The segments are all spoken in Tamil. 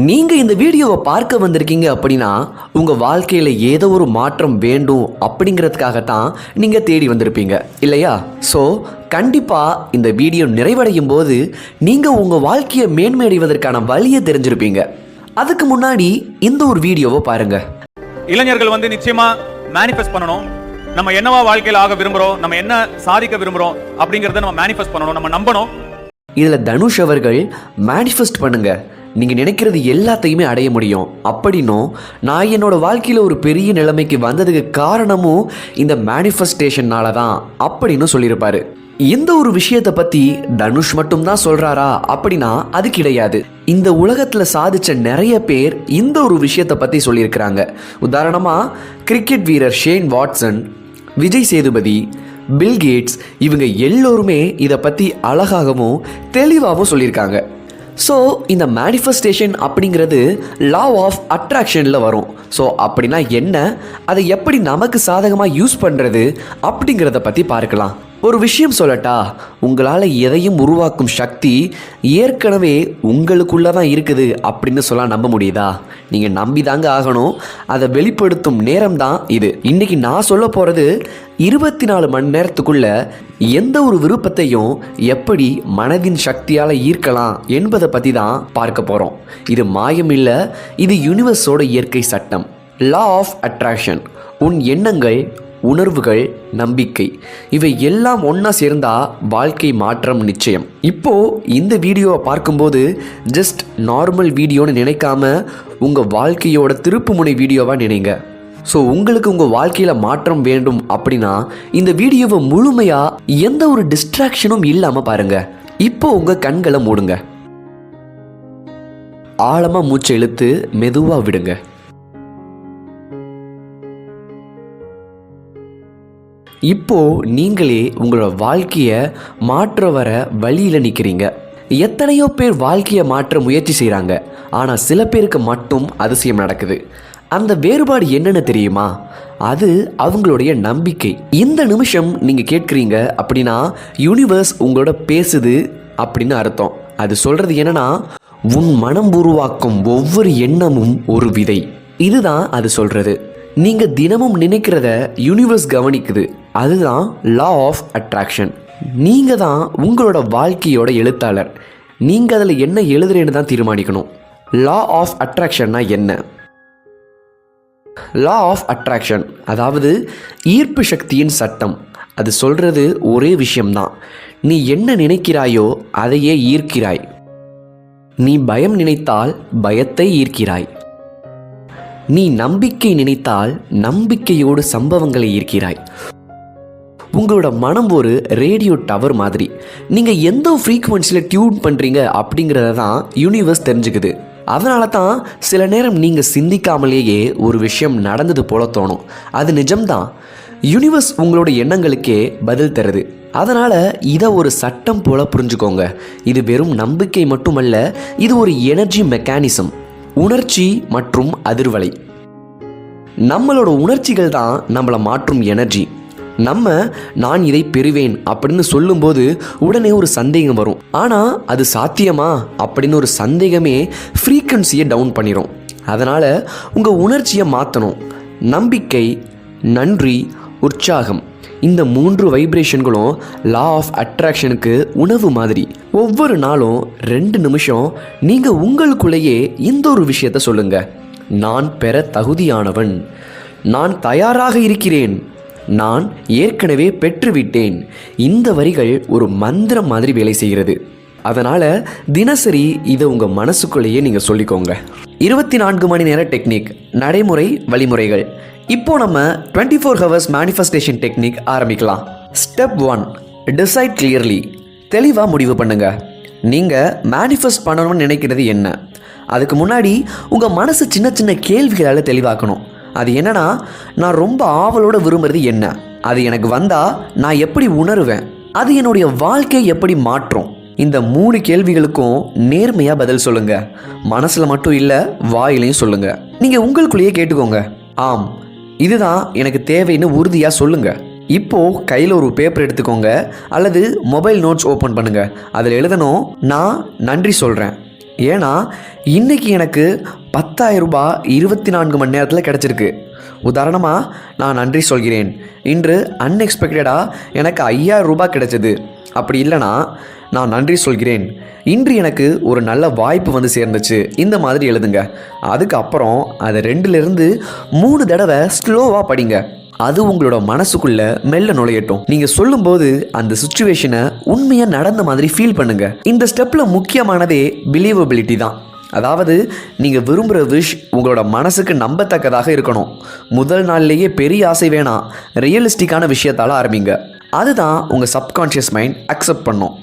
நீங்கள் இந்த வீடியோவை பார்க்க வந்திருக்கீங்க அப்படின்னா உங்கள் வாழ்க்கையில் ஏதோ ஒரு மாற்றம் வேண்டும் அப்படிங்கிறதுக்காகத்தான் நீங்கள் தேடி வந்திருப்பீங்க. இல்லையா? ஸோ கண்டிப்பாக இந்த வீடியோ நிறைவடையும் போது நீங்கள் உங்கள் வாழ்க்கையை மேன்மையடைவதற்கான வழியை தெரிஞ்சிருப்பீங்க. அதுக்கு முன்னாடி இந்த ஒரு வீடியோவை பாருங்கள் இளைஞர்கள் வந்து நிச்சயமா மேனிஃபெஸ்ட் பண்ணணும். நம்ம என்னவா வாழ்க்கையில ஆக விரும்புறோம் நம்ம என்ன சாதிக்க விரும்புறோம் அப்படிங்கறத நம்ம மேனிஃபெஸ்ட் பண்ணணும் நம்ம நம்பணும். இதில் தனுஷ் அவர்கள் மேனிஃபெஸ்ட் பண்ணுங்க. நீங்கள் நினைக்கிறது எல்லாத்தையுமே அடைய முடியும். அப்படின்னும் நான் என்னோட வாழ்க்கையில் ஒரு பெரிய நிலைமைக்கு வந்ததுக்கு காரணமும் இந்த மேனிஃபெஸ்டேஷன்னால தான் அப்படின்னு சொல்லியிருப்பாரு. இந்த ஒரு விஷயத்தை பற்றி தனுஷ் மட்டும்தான் சொல்கிறாரா அப்படின்னா அது கிடையாது. இந்த உலகத்தில் சாதிச்ச நிறைய பேர் இந்த ஒரு விஷயத்தை பற்றி சொல்லியிருக்கிறாங்க. உதாரணமாக கிரிக்கெட் வீரர் Shane Watson Vijay Sethupathi Bill Gates இவங்க எல்லோருமே இதை பற்றி அழகாகவும் தெளிவாகவும் சொல்லியிருக்காங்க. ஸோ இந்த மேனிஃபெஸ்டேஷன் அப்படிங்கிறது லா ஆஃப் அட்ராக்ஷனில் வரும். ஸோ அப்படின்னா என்ன? அதை எப்படி நமக்கு சாதகமாக யூஸ் பண்ணுறது அப்படிங்கிறத பற்றி பார்க்கலாம். ஒரு விஷயம் சொல்லட்டா உங்களால் எதையும் உருவாக்கும் சக்தி ஏற்கனவே உங்களுக்குள்ளே தான் இருக்குது அப்படின்னு சொல்ல நம்ப முடியுதா? நீங்கள் நம்பி தாங்க ஆகணும். அதை வெளிப்படுத்தும் நேரம் தான் இது. இன்றைக்கி நான் சொல்ல போகிறது இருபத்தி நாலு மணி நேரத்துக்குள்ள எந்த ஒரு விருப்பத்தையும் எப்படி மனதின் சக்தியால் ஈர்க்கலாம் என்பதை பற்றி தான் பார்க்க போகிறோம் இது மாயம் இல்லை இது யூனிவர்ஸோட இயற்கை சட்டம். லா ஆஃப் அட்ராக்ஷன் உன் எண்ணங்கள் உணர்வுகள் நம்பிக்கை. இவை எல்லாம் ஒன்றா சேர்ந்தா வாழ்க்கை மாற்றம் நிச்சயம். இப்போது இந்த வீடியோவை பார்க்கும்போது ஜஸ்ட் நார்மல் வீடியோன்னு நினைக்காம உங்கள் வாழ்க்கையோட திருப்புமுனை வீடியோவாக நினைங்க. ஸோ உங்களுக்கு உங்கள் வாழ்க்கையில் மாற்றம் வேண்டும் அப்படின்னா இந்த வீடியோவை முழுமையாக எந்த ஒரு டிஸ்ட்ராக்ஷனும் இல்லாமல் பாருங்கள் இப்போ உங்கள் கண்களை மூடுங்க. ஆழமாக மூச்சை இழுத்து மெதுவாக விடுங்க. இப்போ நீங்களே உங்களோட வாழ்க்கையை மாற்ற வர வழியில் நிற்கிறீங்க எத்தனையோ பேர் வாழ்க்கையை மாற்ற முயற்சி செய்கிறாங்க ஆனால் சில பேருக்கு மட்டும் அதிசயம் நடக்குது. அந்த வேறுபாடு என்னென்னு தெரியுமா? அது அவங்களுடைய நம்பிக்கை. இந்த நிமிஷம் நீங்கள் கேட்குறீங்க அப்படின்னா யூனிவர்ஸ் உங்களோட பேசுது அப்படின்னு அர்த்தம். அது சொல்கிறது என்னன்னா உன் மனம் உருவாக்கும் ஒவ்வொரு எண்ணமும் ஒரு விதை. இதுதான் அது சொல்கிறது நீங்க தினமும் நினைக்கிறத யூனிவர்ஸ் கவனிக்குது. அதுதான் லா ஆஃப் அட்ராக்ஷன் நீங்க தான் உங்களோட வாழ்க்கையோட எழுத்தாளர். நீங்க அதில் என்ன எழுதுறேன்னு தான் தீர்மானிக்கணும். லா ஆஃப் அட்ராக்ஷன்னா என்ன? லா ஆஃப் அட்ராக்ஷன் அதாவது ஈர்ப்பு சக்தியின் சட்டம். அது சொல்றது ஒரே விஷயம்தான். நீ என்ன நினைக்கிறாயோ அதையே ஈர்க்கிறாய். நீ பயம் நினைத்தால் பயத்தை ஈர்க்கிறாய். நீ நம்பிக்கை நினைத்தால் நம்பிக்கையோடு சம்பவங்களை ஈர்க்கிறாய். உங்களோட மனம் ஒரு ரேடியோ டவர் மாதிரி. நீங்கள் எந்த ஃப்ரீக்குவென்சியில் டியூன் பண்ணுறீங்க அப்படிங்கிறத தான் யூனிவர்ஸ் தெரிஞ்சுக்குது. அதனால தான் சில நேரம் நீங்கள் சிந்திக்காமலேயே ஒரு விஷயம் நடந்தது போல தோணும். அது நிஜம்தான். யூனிவர்ஸ் உங்களோட எண்ணங்களுக்கே பதில் தருது. அதனால் இதை ஒரு சட்டம் போல புரிஞ்சுக்கோங்க. இது வெறும் நம்பிக்கை மட்டுமல்ல இது ஒரு எனர்ஜி மெக்கானிசம். உணர்ச்சி மற்றும் அதிர்வலை. நம்மளோட உணர்ச்சிகள் தான் நம்மளை மாற்றும் எனர்ஜி. நம்ம நான் இதை பெறுவேன் அப்படின்னு சொல்லும்போது உடனே ஒரு சந்தேகம் வரும். ஆனால் அது சாத்தியமா? அப்படின்னு ஒரு சந்தேகமே ஃப்ரீக்குவன்சியை டவுன் பண்ணிடும் அதனால் உங்கள் உணர்ச்சியை மாற்றணும் நம்பிக்கை நன்றி உற்சாகம். இந்த மூன்று வைப்ரேஷன்களும் லா ஆஃப் அட்ராக்ஷனுக்கு உணவு மாதிரி. ஒவ்வொரு நாளும் ரெண்டு நிமிஷம் நீங்கள் உங்களுக்குள்ளேயே இந்த ஒரு விஷயத்த சொல்லுங்க. நான் பெற தகுதியானவன். நான் தயாராக இருக்கிறேன். நான் ஏற்கனவே பெற்றுவிட்டேன். இந்த வரிகள் ஒரு மந்திரம் மாதிரி வேலை செய்கிறது. அதனால் தினசரி இதை உங்கள் மனசுக்குள்ளேயே நீங்கள் சொல்லிக்கோங்க. இருபத்தி நான்கு மணி நேர டெக்னிக் நடைமுறை வழிமுறைகள். இப்போ நம்ம twenty four hours manifestation technique ஆரம்பிக்கலாம். ஸ்டெப் ஒன் டிசைட் கிளியர்லி தெளிவாக முடிவு பண்ணுங்க. நீங்கள் மேனிஃபெஸ்ட் பண்ணணும்னு நினைக்கிறது என்ன? அதுக்கு முன்னாடி உங்கள் மனசு சின்ன சின்ன கேள்விகளால் தெளிவாக்கணும். அது என்னன்னா நான் ரொம்ப ஆவலோடு விரும்புறது என்ன? அது எனக்கு வந்தால் நான் எப்படி உணருவேன்? அது என்னுடைய வாழ்க்கையை எப்படி மாற்றும்? இந்த மூணு கேள்விகளுக்கும் நேர்மையாக பதில் சொல்லுங்க. மனசில் மட்டும் இல்லை வாயிலையும் சொல்லுங்க. நீங்கள் உங்களுக்குள்ளேயே கேட்டுக்கோங்க. ஆம் இதுதான் எனக்கு தேவைன்னு உறுதியாக சொல்லுங்க. இப்போ கையில் ஒரு பேப்பர் எடுத்துக்கோங்க அல்லது மொபைல் நோட்ஸ் ஓப்பன் பண்ணுங்க. அதில் எழுதணும் நான் நன்றி சொல்கிறேன் ஏன்னா இன்னைக்கு எனக்கு பத்தாயிரம் ரூபாய் இருபத்தி நான்கு மணி நேரத்தில் கிடச்சிருக்கு. உதாரணமாக நான் நன்றி சொல்கிறேன். இன்று அன்எக்ஸ்பெக்டடாக எனக்கு ஐயாயிரம் ரூபாய் கிடைச்சது. அப்படி இல்லைனா நான் நன்றி சொல்கிறேன். இன்று எனக்கு ஒரு நல்ல வாய்ப்பு வந்து சேர்ந்துச்சு. இந்த மாதிரி எழுதுங்க. அதுக்கப்புறம் அதை ரெண்டுலேருந்து மூணு தடவை ஸ்லோவாக படிங்க. அது உங்களோட மனசுக்குள்ள மெல்ல நுழையட்டும். நீங்க சொல்லும்போது அந்த சுச்சுவேஷனை உண்மையா நடந்த மாதிரி ஃபீல் பண்ணுங்க. இந்த ஸ்டெப்ல முக்கியமானதே பிலீவபிலிட்டி தான். அதாவது நீங்கள் விரும்புகிற விஷ் உங்களோட மனசுக்கு நம்பத்தக்கதாக இருக்கணும். முதல் நாள்லேயே பெரிய ஆசை வேணாம். ரியலிஸ்டிக்கான விஷயத்தால் ஆரம்பிங்க. அதுதான் உங்கள் சப்கான்ஷியஸ் மைண்ட் அக்செப்ட் பண்ணும்.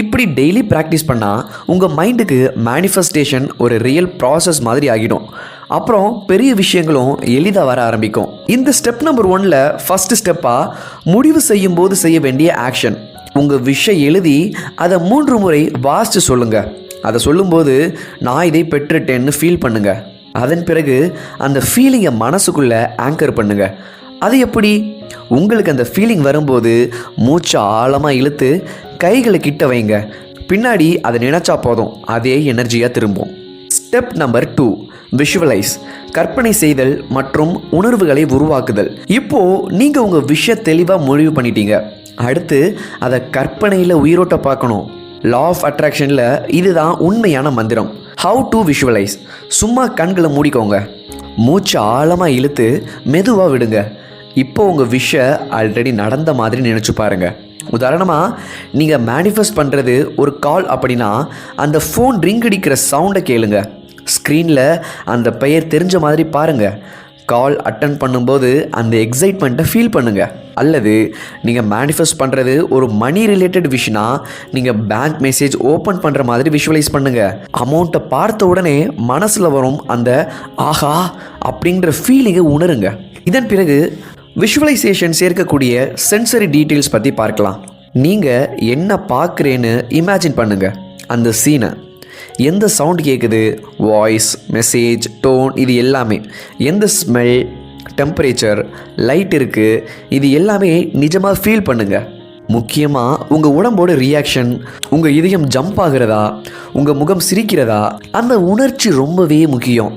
இப்படி டெய்லி ப்ராக்டிஸ் பண்ணால் உங்கள் மைண்டுக்கு மேனிஃபெஸ்டேஷன் ஒரு ரியல் ப்ராசஸ் மாதிரி ஆகிடும். அப்புறம் பெரிய விஷயங்களும் எளிதாக வர ஆரம்பிக்கும். இந்த ஸ்டெப் நம்பர் ஒன்ல ஃபஸ்ட்டு ஸ்டெப்பாக முடிவு செய்யும் போது செய்ய வேண்டிய ஆக்ஷன் உங்கள் விஷயம் எழுதி அதை மூன்று முறை வாசித்து சொல்லுங்கள் அதை சொல்லும்போது நான் இதை பெற்றுட்டேன்னு ஃபீல் பண்ணுங்கள் அதன் பிறகு அந்த ஃபீலிங்கை மனசுக்குள்ளே ஆங்கர் பண்ணுங்கள் அது எப்படி? உங்களுக்கு அந்த ஃபீலிங் வரும்போது மூச்சை ஆழமாக இழுத்து கைகளை கிட்ட வைங்க. பின்னாடி அதை நினச்சா போதும். அதே எனர்ஜியாக திரும்பும். ஸ்டெப் நம்பர் டூ விஷுவலைஸ் கற்பனை செய்தல் மற்றும் உணர்வுகளை உருவாக்குதல். இப்போ நீங்க உங்க விஷய தெளிவாக முடிவு பண்ணிட்டீங்க. அடுத்து அதை கற்பனையில் உயிரோட்ட பார்க்கணும். லா ஆஃப் அட்ராக்ஷனில் இதுதான் உண்மையான மந்திரம். ஹவு டு விஷுவலைஸ் சும்மா கண்களை மூடிக்கோங்க. மூச்சு ஆழமாக இழுத்து மெதுவாக விடுங்க. இப்போ உங்கள் விஷ ஆல்ரெடி நடந்த மாதிரி நினச்சி பாருங்கள் உதாரணமாக நீங்கள் மேனிஃபெஸ்ட் பண்ணுறது ஒரு கால் அப்படின்னா அந்த ஃபோன் ரிங் அடிக்கிற சவுண்டை கேளுங்க. ஸ்க்ரீனில் அந்த பெயர் தெரிஞ்ச மாதிரி பாருங்கள் கால் அட்டன் பண்ணும்போது அந்த எக்ஸைட்மெண்ட்டை ஃபீல் பண்ணுங்கள் அல்லது நீங்கள் மேனிஃபெஸ்ட் பண்ணுறது ஒரு மணி ரிலேட்டட் விஷயம்னா நீங்கள் பேங்க் மெசேஜ் ஓப்பன் பண்ணுற மாதிரி விஷுவலைஸ் பண்ணுங்கள் அமௌண்ட்டை பார்த்த உடனே மனசில் வரும் அந்த ஆஹா அப்படிங்கிற ஃபீலிங்கை உணருங்க. இதன் பிறகு விஷுவலைசேஷன் சேர்க்கக்கூடிய சென்சரி டீட்டெயில்ஸ் பற்றி பார்க்கலாம். நீங்கள் என்ன பார்க்குறேன்னு இமேஜின் பண்ணுங்கள் அந்த சீனை எந்த சவுண்ட் கேட்குது வாய்ஸ் மெசேஜ் டோன் இது எல்லாமே. எந்த ஸ்மெல் டெம்பரேச்சர் லைட் இருக்குது இது எல்லாமே நிஜமாக ஃபீல் பண்ணுங்கள் முக்கியமாக உங்கள் உடம்போட ரியாக்ஷன் உங்கள் இதயம் ஜம்ப் ஆகிறதா? உங்கள் முகம் சிரிக்கிறதா? அந்த உணர்ச்சி ரொம்பவே முக்கியம்.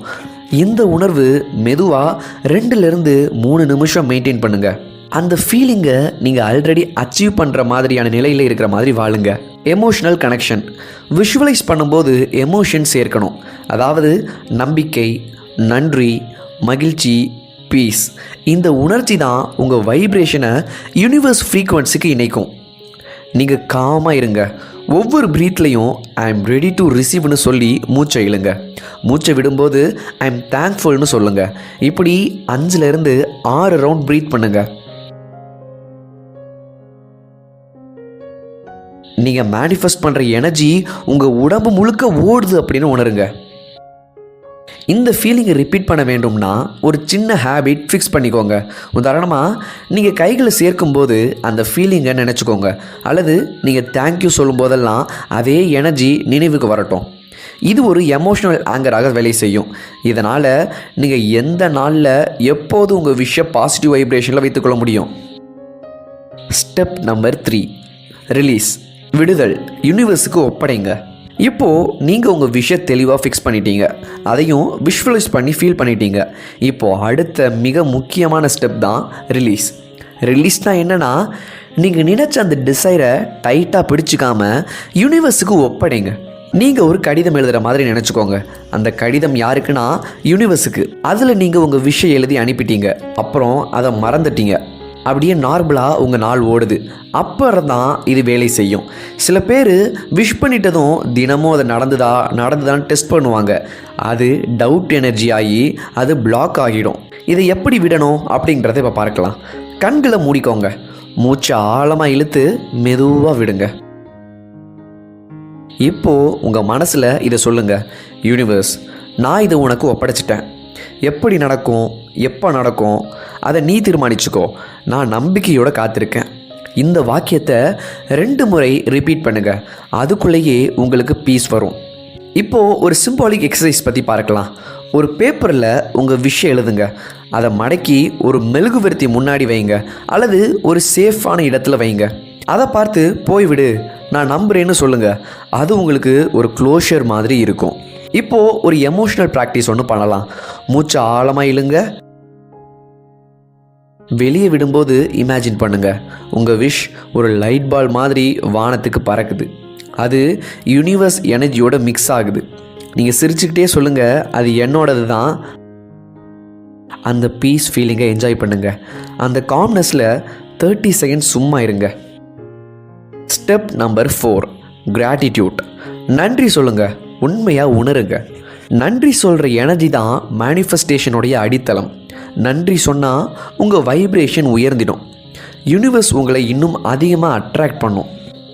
இந்த உணர்வு மெதுவாக ரெண்டுலேருந்து மூணு நிமிஷம் மெயின்டைன் பண்ணுங்கள் அந்த ஃபீலிங்கை நீங்கள் ஆல்ரெடி அச்சீவ் பண்ணுற மாதிரியான நிலையில் இருக்கிற மாதிரி வாழுங்க. எமோஷனல் கனெக்ஷன் விஷுவலைஸ் பண்ணும்போது எமோஷன் சேர்க்கணும். அதாவது நம்பிக்கை நன்றி மகிழ்ச்சி பீஸ் இந்த உணர்ச்சி தான் உங்கள் வைப்ரேஷனை யூனிவர்ஸ் ஃப்ரீக்குவன்சிக்கு இணைக்கும். நீங்கள் காமாக இருங்க. ஒவ்வொரு பிரீத்லையும் ஐ எம் ரெடி டு ரிசீவ்னு சொல்லி மூச்சை இழுங்க. மூச்சை விடும்போது ஐ எம் தேங்க்ஃபுல்னு சொல்லுங்கள் இப்படி அஞ்சுலேருந்து ஆறு ரவுண்ட் ப்ரீத் பண்ணுங்க. நீங்கள் மேனிஃபெஸ்ட் பண்ணுற எனர்ஜி உங்கள் உடம்பு முழுக்க ஓடுது அப்படின்னு உணருங்க. இந்த ஃபீலிங்கை ரிப்பீட் பண்ண வேண்டும்னா ஒரு சின்ன ஹேபிட் ஃபிக்ஸ் பண்ணிக்கோங்க. உதாரணமாக நீங்கள் கைகளை சேர்க்கும்போது அந்த ஃபீலிங்கை நினச்சிக்கோங்க. அல்லது நீங்கள் தேங்க்யூ சொல்லும் போதெல்லாம் அதே எனர்ஜி நினைவுக்கு வரட்டும். இது ஒரு எமோஷனல் ஆங்கராக வேலை செய்யும். இதனால் நீங்கள் எந்த நாளில் எப்போது உங்கள் விஷய பாசிட்டிவ் வைப்ரேஷனில் வைத்துக்கொள்ள முடியும்? ஸ்டெப் நம்பர் த்ரீ ரிலீஸ் விடுதல். யூனிவர்ஸுக்கு ஒப்படைங்க. இப்போது நீங்கள் உங்கள் விஷயம் தெளிவாக ஃபிக்ஸ் பண்ணிட்டீங்க. அதையும் விஷுவலைஸ் பண்ணி ஃபீல் பண்ணிட்டீங்க. இப்போது அடுத்த மிக முக்கியமான ஸ்டெப் தான் ரிலீஸ் ரிலீஸ்னா என்னென்னா நீங்கள் நினச்ச அந்த டிசைரை டைட்டாக பிடிச்சிக்காம யூனிவர்ஸுக்கு ஒப்படைங்க. நீங்கள் ஒரு கடிதம் எழுதுகிற மாதிரி நினச்சிக்கோங்க. அந்த கடிதம் யாருக்குன்னா யூனிவர்ஸுக்கு அதில் நீங்கள் உங்கள் விஷயம் எழுதி அனுப்பிட்டீங்க. அப்புறம் அதை மறந்துட்டீங்க. அப்படியே நார்மலாக உங்கள் நாள் ஓடுது. அப்புறம் தான் இது வேலை செய்யும். சில பேர் விஷ் பண்ணிட்டதும் தினமும் அது நடந்துதா நடந்துதான்னு டெஸ்ட் பண்ணுவாங்க. அது டவுட் எனர்ஜி ஆகி அது பிளாக் ஆகிடும். இதை எப்படி விடணும் அப்படிங்கிறத இப்போ பார்க்கலாம். கண்களை மூடிக்கோங்க. மூச்சை ஆழமாக இழுத்து மெதுவாக விடுங்க. இப்போது உங்கள் மனசில் இதை சொல்லுங்கள் யூனிவர்ஸ் நான் இதை உனக்கு ஒப்படைச்சிட்டேன். எப்படி நடக்கும் எப்போ நடக்கும் அதை நீ தீர்மானிச்சுக்கோ. நான் நம்பிக்கையோட காத்திருக்கேன். இந்த வாக்கியத்தை ரெண்டு முறை ரிப்பீட் பண்ணுங்க. அதுக்குள்ளேயே உங்களுக்கு பீஸ் வரும். இப்போது ஒரு சிம்பாலிக் எக்ஸசைஸ் பற்றி பார்க்கலாம். ஒரு பேப்பரில் உங்கள் விஷயம் எழுதுங்க. அதை மடக்கி ஒரு மெழுகுவர்த்தி முன்னாடி வைங்க. அல்லது ஒரு சேஃபான இடத்துல வைங்க. அதை பார்த்து போய்விடு நான் நம்புகிறேன்னு சொல்லுங்கள் அது உங்களுக்கு ஒரு க்ளோஷர் மாதிரி இருக்கும். இப்போ ஒரு எமோஷனல் ப்ராக்டிஸ் ஒன்று பண்ணலாம். மூச்சை ஆழமாக இழுங்க. வெளியே விடும்போது இமேஜின் பண்ணுங்க. உங்கள் விஷ் ஒரு லைட் பால் மாதிரி வானத்துக்கு பறக்குது. அது யூனிவர்ஸ் எனர்ஜியோட மிக்ஸ் ஆகுது. நீங்கள் சிரிச்சுக்கிட்டே சொல்லுங்கள் அது என்னோடது தான் அந்த பீஸ் ஃபீலிங்கை என்ஜாய் பண்ணுங்க. அந்த காம்னஸில் தேர்ட்டி செகண்ட்ஸ் சும்மா இருங்க. ஸ்டெப் நம்பர் ஃபோர் கிராட்டிடியூட் நன்றி சொல்லுங்கள் உண்மையாக உணருங்க. நன்றி சொல்கிற எனர்ஜி தான் மேனிஃபெஸ்டேஷனுடைய அடித்தளம். நன்றி சொன்னால் உங்கள் வைப்ரேஷன் உயர்ந்திடும். யூனிவர்ஸ் உங்களை இன்னும் அதிகமாக அட்ராக்ட் பண்ணும்.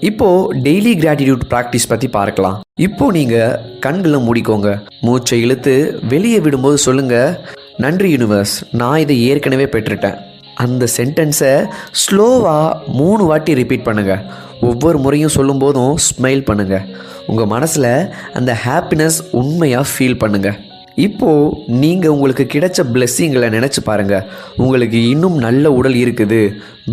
இப்போது டெய்லி கிராட்டிடியூட் ப்ராக்டிஸ் பற்றி பார்க்கலாம். இப்போது நீங்கள் கண்களை மூடிக்கோங்க. மூச்சை இழுத்து வெளியே விடும்போது சொல்லுங்கள் நன்றி யூனிவர்ஸ் நான் இதை ஏற்கனவே பெற்றுட்டேன். அந்த சென்டென்ஸை ஸ்லோவாக மூணு வாட்டி ரிப்பீட் பண்ணுங்கள் ஒவ்வொரு முறையும் சொல்லும்போதும் ஸ்மைல் பண்ணுங்கள் உங்கள் மனசில் அந்த ஹாப்பினஸ் உண்மையாக ஃபீல் பண்ணுங்கள் இப்போது நீங்கள் உங்களுக்கு கிடைச்ச பிளெஸ்ஸிங்களை நினச்சி பாருங்கள் உங்களுக்கு இன்னும் நல்ல உடல் இருக்குது.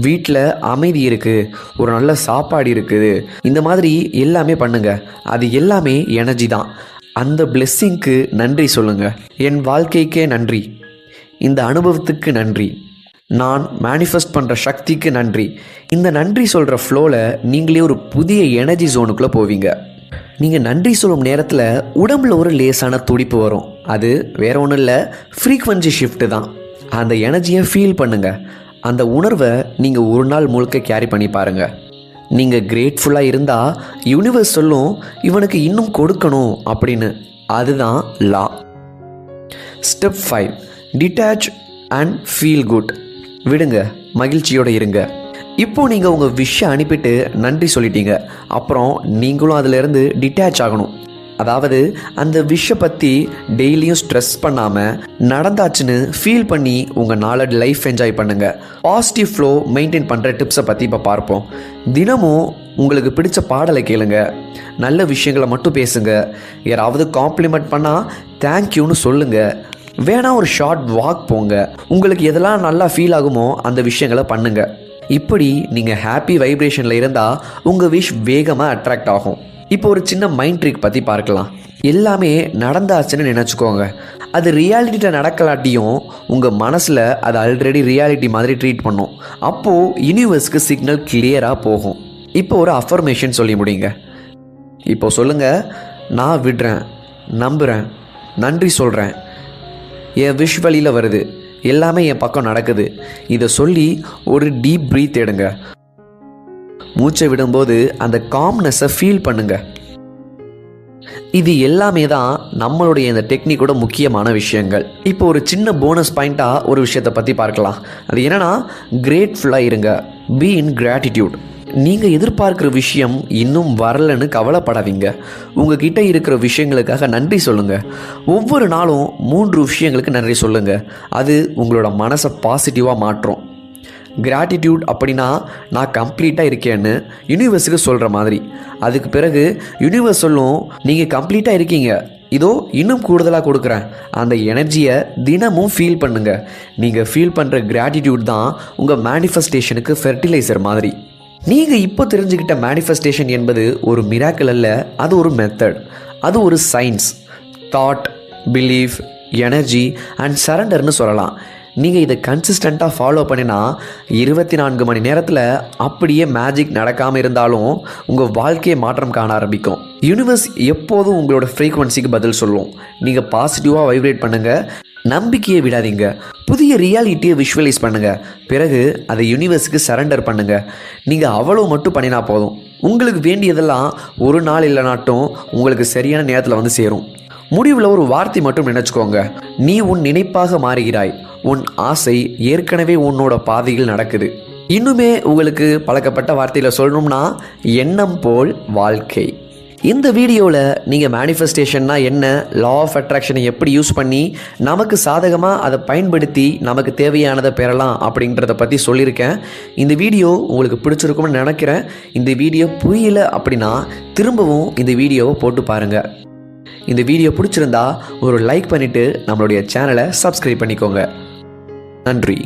வீட்டில் அமைதி இருக்குது ஒரு நல்ல சாப்பாடு இருக்குது. இந்த மாதிரி எல்லாமே பண்ணுங்கள் அது எல்லாமே எனர்ஜி தான். அந்த பிளெஸ்ஸிங்க்கு நன்றி சொல்லுங்கள் என் வாழ்க்கைக்கே நன்றி. இந்த அனுபவத்துக்கு நன்றி. நான் மேனிஃபெஸ்ட் பண்ணுற சக்திக்கு நன்றி. இந்த நன்றி சொல்கிற ஃப்ளோவில் நீங்களே ஒரு புதிய எனர்ஜி ஜோனுக்குள்ளே போவீங்க. நீங்கள் நன்றி சொல்லும் நேரத்தில் உடம்புல ஒரு லேசான துடிப்பு வரும். அது வேற ஒன்றும் இல்லை ஃப்ரீக்வன்சி ஷிஃப்ட்டு தான். அந்த எனர்ஜியை ஃபீல் பண்ணுங்கள் அந்த உணர்வை நீங்கள் ஒரு நாள் முழுக்க கேரி பண்ணி பாருங்கள் நீங்கள் கிரேட்ஃபுல்லாக இருந்தால் யூனிவர்ஸ் சொல்லும் இவனுக்கு இன்னும் கொடுக்கணும் அப்படின்னு. அதுதான் லா step five detach and feel good விடுங்க மகிழ்ச்சியோடு இருங்க. இப்போ நீங்கள் உங்கள் விஷயம் அனுப்பிட்டு நன்றி சொல்லிட்டீங்க. அப்புறம் நீங்களும் அதிலிருந்து டிட்டாச் ஆகணும். அதாவது அந்த விஷை பற்றி டெய்லியும் ஸ்ட்ரெஸ் பண்ணாமல் நடந்தாச்சுன்னு ஃபீல் பண்ணி உங்கள் நாளை லைஃப் என்ஜாய் பண்ணுங்கள் பாசிட்டிவ் ஃப்ளோ மெயின்டைன் பண்ணுற டிப்ஸை பற்றி இப்போ பார்ப்போம். தினமும் உங்களுக்கு பிடிச்ச பாடலை கேளுங்க. நல்ல விஷயங்களை மட்டும் பேசுங்க. யாராவது காம்ப்ளிமெண்ட் பண்ணால் தேங்க்யூன்னு சொல்லுங்கள் வேணால் ஒரு ஷார்ட் வாக் போங்க. உங்களுக்கு எதெல்லாம் நல்லா ஃபீல் ஆகுமோ அந்த விஷயங்களை பண்ணுங்கள் இப்படி நீங்கள் ஹாப்பி வைப்ரேஷனில் இருந்தால் உங்கள் விஷ் வேகமாக அட்ராக்ட் ஆகும். இப்போ ஒரு சின்ன மைண்ட் ட்ரிக் பற்றி பார்க்கலாம். எல்லாமே நடந்தாச்சுன்னு நினச்சிக்கோங்க. அது ரியாலிட்டியில் நடக்கலாட்டியும் உங்கள் மனசில் அது ஆல்ரெடி ரியாலிட்டி மாதிரி ட்ரீட் பண்ணும். அப்போது யூனிவர்ஸ்க்கு சிக்னல் கிளியராக போகும். இப்போ ஒரு அஃபர்மேஷன் சொல்லி முடியுங்க. இப்போ சொல்லுங்கள் நான் விடுறேன் நம்புகிறேன் நன்றி சொல்கிறேன் என் விஷ் வழியில் வருது. எல்லாமே என் பக்கம் நடக்குது. இதை சொல்லி ஒரு டீப் ப்ரீத் எடுங்க. மூச்சை விடும்போது அந்த காம்னஸை ஃபீல் பண்ணுங்க. இது எல்லாமே தான் நம்மளுடைய இந்த டெக்னிக்கோட முக்கியமான விஷயங்கள். இப்போ ஒரு சின்ன போனஸ் பாயிண்ட்டாக ஒரு விஷயத்தை பற்றி பார்க்கலாம். அது என்னன்னா கிரேட்ஃபுல்லாக இருங்க. பி இன் கிராட்டிடியூட் நீங்கள் எதிர்பார்க்குற விஷயம் இன்னும் வரலன்னு கவலைப்படாதீங்க. உங்ககிட்ட இருக்கிற விஷயங்களுக்காக நன்றி சொல்லுங்கள் ஒவ்வொரு நாளும் மூன்று விஷயங்களுக்கு நன்றி சொல்லுங்கள் அது உங்களோட மனசை பாசிட்டிவாக மாற்றும். கிராட்டிடியூட் அப்படின்னா நான் கம்ப்ளீட்டாக இருக்கேன்னு யூனிவர்ஸுக்கு சொல்கிற மாதிரி. அதுக்கு பிறகு யூனிவர்ஸ் சொல்லும் நீங்கள் கம்ப்ளீட்டாக இருக்கீங்க. இதோ இன்னும் கூடுதலாக கொடுக்குறேன். அந்த எனர்ஜியை தினமும் ஃபீல் பண்ணுங்கள் நீங்கள் ஃபீல் பண்ணுற கிராட்டிடியூட் தான் உங்கள் மேனிஃபெஸ்டேஷனுக்கு ஃபெர்டிலைசர் மாதிரி. நீங்கள் இப்போ தெரிஞ்சுக்கிட்ட மேனிஃபெஸ்டேஷன் என்பது ஒரு மிராக்கிள் அல்ல அது ஒரு மெத்தட் அது ஒரு science thought belief energy and சரண்டர்னு சொல்லலாம். நீங்கள் இதை கன்சிஸ்டண்ட்டாக ஃபாலோ பண்ணினா இருபத்தி நான்கு மணி நேரத்தில் அப்படியே மேஜிக் நடக்காமல் இருந்தாலும் உங்கள் வாழ்க்கையை மாற்றம் காண ஆரம்பிக்கும். யூனிவர்ஸ் எப்போதும் உங்களோட ஃப்ரீக்குவன்சிக்கு பதில் சொல்லும். நீங்கள் பாசிட்டிவாக வைப்ரேட் பண்ணுங்கள் நம்பிக்கையை விடாதீங்க. புதிய ரியாலிட்டியை விஷுவலைஸ் பண்ணுங்கள் பிறகு அதை யூனிவர்ஸுக்கு சரண்டர் பண்ணுங்கள் நீங்கள் அவ்வளோ மட்டும் பண்ணினா போதும். உங்களுக்கு வேண்டியதெல்லாம் ஒரு நாள் இல்லைனாட்டும் உங்களுக்கு சரியான நேரத்தில் வந்து சேரும். முடிவில் ஒரு வார்த்தை மட்டும் நினச்சிக்கோங்க. நீ உன் நினைப்பாக மாறுகிறாய். உன் ஆசை ஏற்கனவே உன்னோட பாதையில் நடக்குது. இன்னுமே உங்களுக்கு பழக்கப்பட்ட வார்த்தையில் சொல்லணும்னா எண்ணம் போல் வாழ்க்கை. இந்த வீடியோவில் நீங்கள் மேனிஃபெஸ்டேஷன்னா என்ன லா ஆஃப் அட்ராக்ஷனை எப்படி யூஸ் பண்ணி நமக்கு சாதகமாக அதை பயன்படுத்தி நமக்கு தேவையானதை பெறலாம் அப்படின்றத பற்றி சொல்லியிருக்கேன். இந்த வீடியோ உங்களுக்கு பிடிச்சிருக்கும்னு நினைக்கிறேன். இந்த வீடியோ புரியல அப்படின்னா திரும்பவும் இந்த வீடியோவை போட்டு பாருங்கள் இந்த வீடியோ பிடிச்சிருந்தா ஒரு லைக் பண்ணிவிட்டு நம்மளுடைய சேனலை சப்ஸ்கிரைப் பண்ணிக்கோங்க. நன்றி.